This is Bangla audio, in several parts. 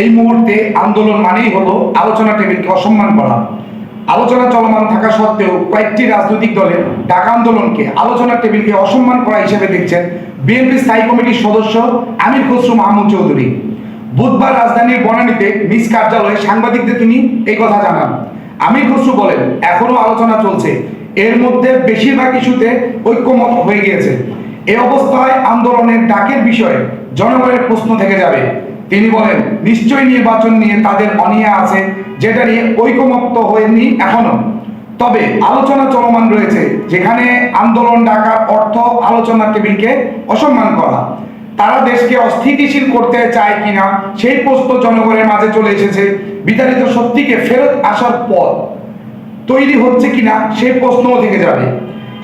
এই মুহূর্তে আন্দোলন মানেই হলো আলোচনা টেবিলকে অসম্মান করা। আলোচনা চলমান থাকা সত্ত্বেও কয়েকটি রাজনৈতিক দলের ডাকা আন্দোলনকে আলোচনা টেবিলকে অসম্মান করা হিসেবে দেখছেন বিএনপি স্থায়ী কমিটির সদস্য আমির খসরু মাহমুদ চৌধুরী। বুধবার রাজধানীর বনানীতে নিজ কার্যালয়ে সাংবাদিকদের তিনি এই কথা জানান। আমির খসরু বলেন, এখনও আলোচনা চলছে। এর মধ্যে বেশিরভাগ ইস্যুতে ঐক্যমত হয়ে গিয়েছে। এ অবস্থায় আন্দোলনের ডাকের বিষয়ে জনগণের প্রশ্ন থেকে যাবে। তিনি বলেন, নিশ্চয়ই নির্বাচন নিয়ে তাদের অনীহা আছে, যেটা নিয়ে ঐকমত্য হয়নি এখনও। তবে আলোচনা চলমান রয়েছে, যেখানে আন্দোলন ডাকার অর্থ আলোচনা টেবিলকে অসম্মান করা। তারা দেশকে অস্থিতিশীল করতে চায় কিনা, সেই প্রশ্ন জনগণের মাঝে চলে এসেছে। বিতাড়িত সত্যিকে ফেরত আসার পথ তৈরি হচ্ছে কিনা, সেই প্রশ্নও থেকে যাবে।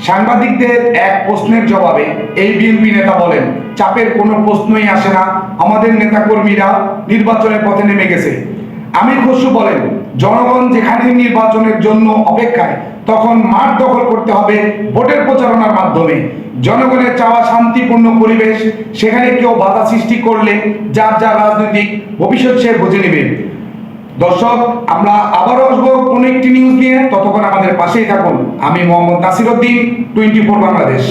সাংবাদিকদের এক প্রশ্নের জবাবে এই বিএনপি নেতা বলেন, চাপের কোনো প্রশ্নই আসে না, আমাদের নেতাকর্মীরা নির্বাচনের পথে নেমে গেছে। আমির খসরু বলেন, জনগণ যেখানে নির্বাচনের জন্য অপেক্ষায়, তখন মাঠ দখল করতে হবে ভোটের প্রচারণার মাধ্যমে। জনগণের চাওয়া শান্তিপূর্ণ পরিবেশ, সেখানে কেউ বাধা সৃষ্টি করলে যার যার রাজনৈতিক ভবিষ্যৎ সে বুঝে নেবে। দর্শক, আমরা আবারও আসব কোন একটি নিউজ নিয়ে। ততক্ষণ আমাদের পাশেই থাকুন। আমি মোহাম্মদ নাসির উদ্দিন টোয়েন্টি ফোর বাংলাদেশ